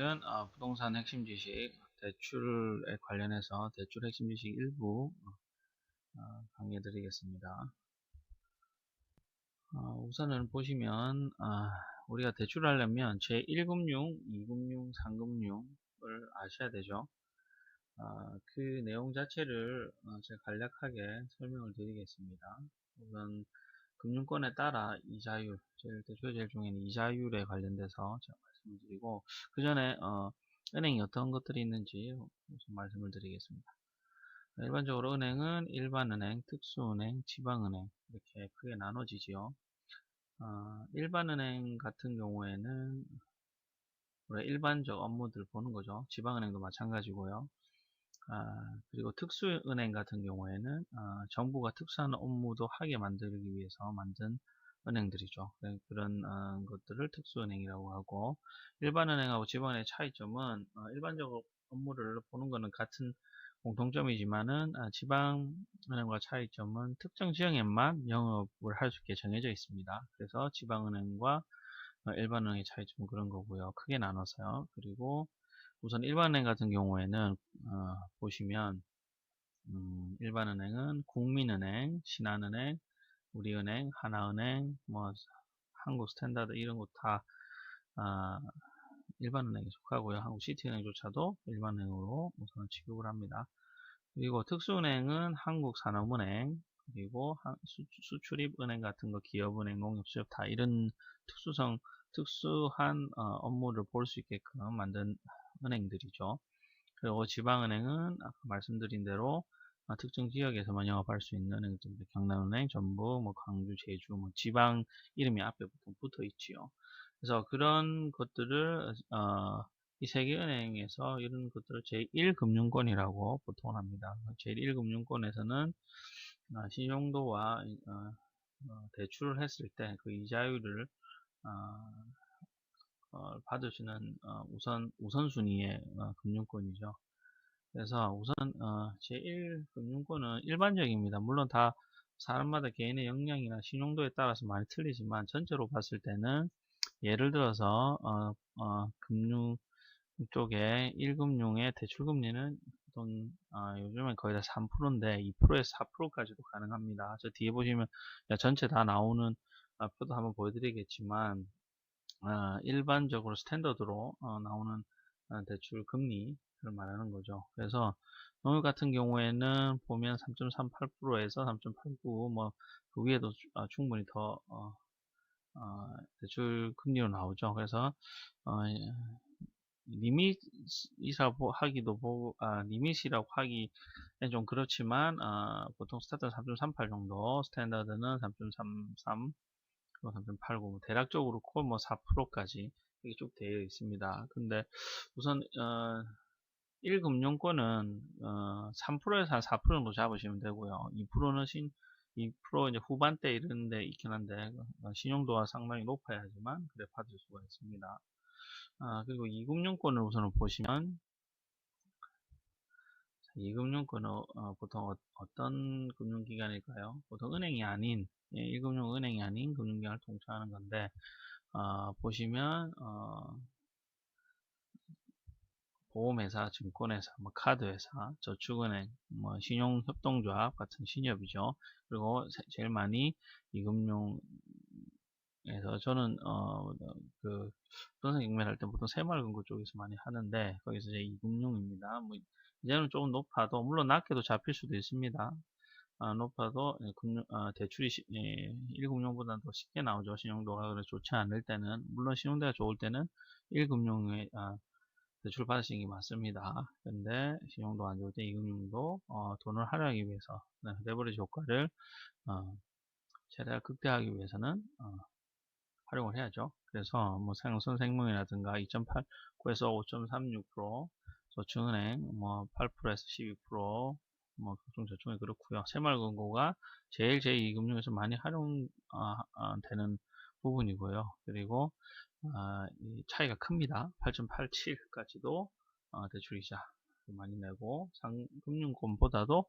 강의는 어, 부동산 핵심 지식 대출에 관련해서 대출 핵심 지식 일부 어, 강의해 드리겠습니다. 어, 우선은 보시면 우리가 대출하려면 제1금융, 2금융, 3금융을 아셔야 되죠. 그 내용 자체를 제가 간략하게 설명을 드리겠습니다. 우선 금융권에 따라 이자율, 제일 대출 제일 중에는 이자율에 관련돼서 제가 말씀을 드리고 그 전에 어, 은행이 어떤 것들이 있는지 좀 말씀을 드리겠습니다. 일반적으로 은행은 일반은행, 특수은행, 지방은행 이렇게 크게 나눠지지요. 어, 일반은행 같은 경우에는 일반적 업무들 보는 거죠. 지방은행도 마찬가지고요. 아, 그리고 특수은행 같은 경우에는 아, 정부가 특수한 업무도 하게 만들기 위해서 만든 은행들이죠. 네, 그런 어, 것들을 특수은행이라고 하고 일반은행하고 지방은행의 차이점은 어, 일반적 업무를 보는 것은 같은 공통점이지만은 아, 지방은행과 차이점은 특정 지역에만 영업을 할 수 있게 정해져 있습니다. 그래서 지방은행과 어, 일반은행의 차이점은 그런 거고요. 크게 나눠서요. 그리고 우선 일반은행 같은 경우에는 어, 보시면 음, 일반은행은 국민은행, 신한은행, 우리은행, 하나은행, 뭐 한국 스탠다드 이런 거다 아, 일반은행에 속하고요. 한국 시티은행조차도 일반은행으로 우선 취급을 합니다. 그리고 특수은행은 한국산업은행, 그리고 수출입은행 같은 거, 기업은행, 농협수협 다 이런 특수성, 특수한 어, 업무를 볼 수 있게끔 만든 은행들이죠. 그리고 지방은행은 아까 말씀드린 대로 아, 특정 지역에서만 영업할 수 있는 은행들, 경남은행, 전북, 뭐 광주, 제주, 뭐 지방 이름이 앞에 보통 붙어 있지요. 그래서 그런 것들을 어, 이 세계은행에서 이런 것들을 제1금융권이라고 보통 합니다. 제1금융권에서는 어, 신용도와 어, 어, 대출을 했을 때 그 이자율을 어, 받으시는 어, 우선 우선순위의 어, 금융권이죠. 그래서 우선 제1 금융권은 일반적입니다. 물론 다 사람마다 개인의 역량이나 신용도에 따라서 많이 틀리지만 전체로 봤을 때는 예를 들어서 금융 쪽에 1금융의 대출금리는 보통 요즘엔 거의 다 3%인데 2%에서 4%까지도 가능합니다. 저 뒤에 보시면 전체 다 나오는 표도 한번 보여드리겠지만 어, 일반적으로 스탠더드로 어, 나오는 어, 대출 금리를 말하는 거죠. 그래서 농협 같은 경우에는 보면 3.38%에서 3.89, 뭐 그 위에도 아, 충분히 더 대출 금리로 나오죠. 그래서 리밋이라고 하기도 보고 아, 리밋이라고 하기 좀 그렇지만 아, 보통 스타트는 3.38 정도, 스탠다드는 3.33 3.89뭐 대략적으로 콜뭐 4%까지 이렇게 쭉 되어 있습니다. 근데 우선 어, 1금융권은 어, 3%에서 한 4% 정도 잡으시면 되고요. 2%는 신, 2% 이제 후반대 이런 데 있긴 한데 어, 신용도가 상당히 높아야지만 그래 받을 수가 있습니다. 아, 그리고 2금융권을 우선은 보시면 2금융권은 어, 보통 어, 떤 금융기관일까요? 보통 은행이 아닌 예, 1금융 은행이 아닌 금융기관을 통칭하는 건데 어, 보시면 어, 보험회사, 증권회사, 뭐 카드회사, 저축은행, 뭐 신용협동조합 같은 신협이죠. 그리고 제일 많이 이금융에서 저는 어, 그 부동산 경매할 때 보통 새마을금고 쪽에서 많이 하는데 거기서 이제 이금융입니다. 뭐 이제는 조금 높아도 물론 낮게도 잡힐 수도 있습니다. 아, 높아도 예, 금융, 아, 대출이 시, 예, 1금융보다는 더 쉽게 나오죠. 신용도가 그래 좋지 않을 때는 물론 신용도가 좋을 때는 1금융에 아, 대출 받으시는 게 맞습니다. 근데 신용도 안 좋을 때 2금융도 어, 돈을 활용하기 위해서 네, 레버리지 효과를 어, 최대한 극대화하기 위해서는 어, 활용을 해야죠. 그래서 뭐 생선생명이라든가 2.89에서 5.36% 저축은행 뭐 8%에서 12%뭐 각종 그렇고요. 새마을금고가 제일 제2금융에서 많이 활용되는 아, 아, 부분이고요. 그리고 아, 차이가 큽니다. 8.87까지도 어, 대출이자 많이 내고 상금융권보다도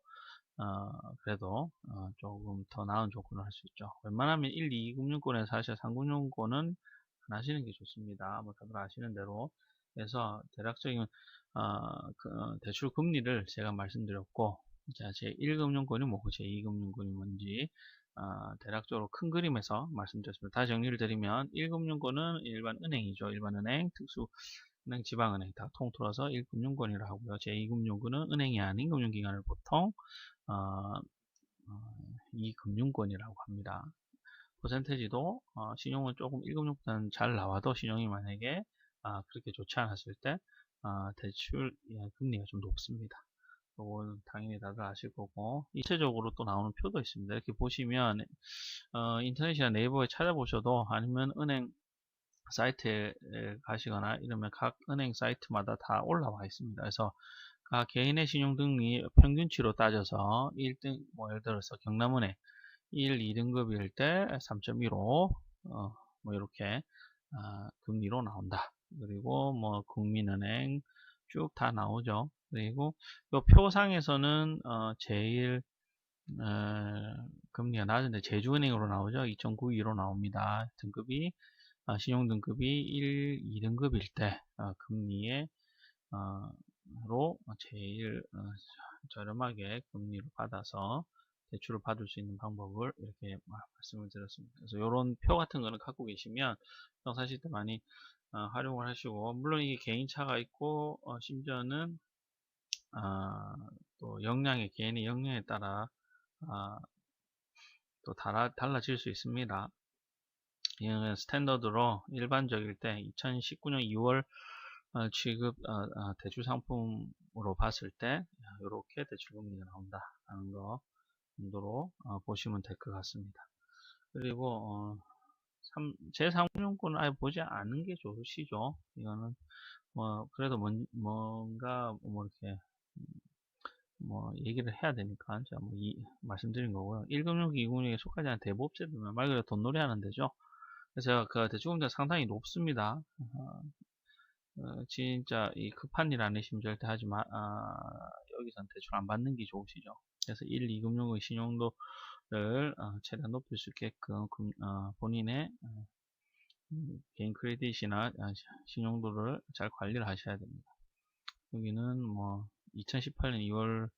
어, 그래도 어, 조금 더 나은 조건을 할 수 있죠. 웬만하면 1, 2금융권에서 사실 상금융권은 안 하시는 게 좋습니다. 뭐 다들 아시는 대로 그래서 대략적인 어, 그, 어, 대출 금리를 제가 말씀드렸고 자, 제 1금융권이 뭐고 제 2금융권이 뭔지 어, 대략적으로 큰 그림에서 말씀드렸습니다. 다시 정리를 드리면 1금융권은 일반 은행이죠. 일반 은행, 특수 은행, 지방은행 다 통틀어서 1금융권이라고 하고요. 제2금융권은 은행이 아닌 금융기관을 보통 어, 어, 2금융권이라고 합니다. 퍼센테지도 어, 신용은 조금 1금융보다는 잘 나와도 신용이 만약에 아, 그렇게 좋지 않았을 때 아, 대출 예, 금리가 좀 높습니다. 이거는 당연히 다들 아실 거고 입체적으로 또 나오는 표도 있습니다. 이렇게 보시면 어, 인터넷이나 네이버에 찾아보셔도 아니면 은행 사이트에 가시거나 이러면 각 은행 사이트마다 다 올라와 있습니다. 그래서 각 개인의 신용등이 평균치로 따져서 1등 뭐 예를 들어서 경남은행 1, 2등급일 때 3.15, 어, 뭐 이렇게 아, 금리로 나온다. 그리고 뭐 국민은행 쭉 다 나오죠. 그리고 이 표상에서는 어, 제일 어, 금리가 낮은데 제주은행으로 나오죠. 2.92로 나옵니다. 등급이 아, 신용등급이 1, 2등급일 때 어, 금리에 어, 로 제일 어, 저렴하게 금리를 받아서 대출을 받을 수 있는 방법을 이렇게 말씀을 드렸습니다. 그래서 이런 표 같은 거는 갖고 계시면 평상시 때 많이 어, 활용을 하시고 물론 이게 개인차가 있고 어, 심지어는 어, 또 역량의 개인의 역량에 따라 아, 또 달라, 달라질 수 있습니다. 이는 스탠더드로 일반적일 때 2019년 2월 어, 취급 어, 대출 상품으로 봤을 때 이렇게 대출 금리가 나온다 라는 거 정도로 어, 보시면 될 것 같습니다. 그리고 어, 제3금융권은 아예 보지 않은 게 좋으시죠. 이거는 뭐 그래도 뭔, 뭔가 뭐 이렇게 뭐 얘기를 해야 되니까 제가 뭐 이, 말씀드린 거고요. 1금융, 2금융에 속하지 않은 대부업체들은 말 그대로 돈놀이 하는 데죠. 그래서 그 대출금리가 상당히 높습니다. 어, 어, 진짜 이 급한 일 아니시면 절대 하지 마, 아, 여기선 대출 안 받는 게 좋으시죠. 그래서 1, 2금융의 신용도를 어, 최대한 높일 수 있게끔 금, 어, 본인의 어, 음, 개인 크레딧이나 아, 신용도를 잘 관리를 하셔야 됩니다. 여기는 뭐 2018년 2월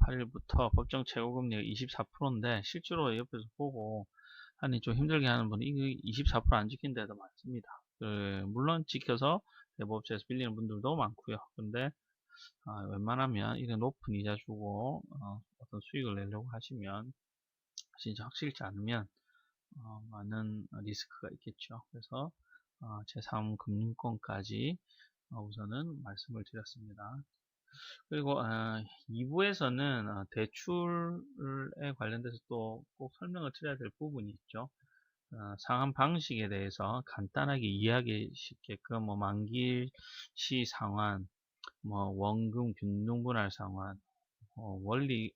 8일부터 법정 최고금리가 24%인데 실제로 옆에서 보고 하니 좀 힘들게 하는 분이 이거 24%안 지킨 데도 많습니다. 그 물론 지켜서 대법업체에서 빌리는 분들도 많고요. 근데 어, 웬만하면 이런 높은 이자 주고 어, 떤 수익을 내려고 하시면 진짜 확실치 않으면 어, 많은 리스크가 있겠죠. 그래서 어, 제3금융권까지 어, 우선은 말씀을 드렸습니다. 그리고 2부에서는 어, 대출에 관련돼서 또 꼭 설명을 드려야 될 부분이 있죠. 상환 방식에 대해서 간단하게 이해하기 쉽게끔 뭐 만기 시 상환, 뭐 원금 균등분할 상환, 어, 원리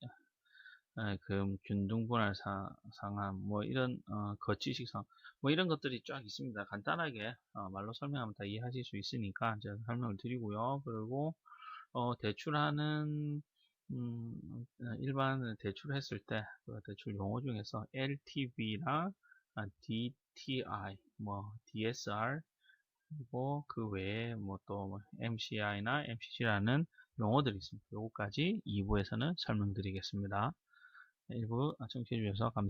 에, 그 균등분할 사, 상환, 뭐 이런 어, 거치식 상, 뭐 이런 것들이 쫙 있습니다. 간단하게 어, 말로 설명하면 다 이해하실 수 있으니까 제가 설명을 드리고요. 그리고 어, 대출하는 음, 일반 대출했을 때 그 대출 용어 중에서 LTV나 DTI, 뭐 DSR 그리고 그 외에 뭐 또 MCI나 MCC라는 용어들이 있습니다. 요거까지 2부에서는 설명드리겠습니다. 1부 청취해 주셔서 감사합니다.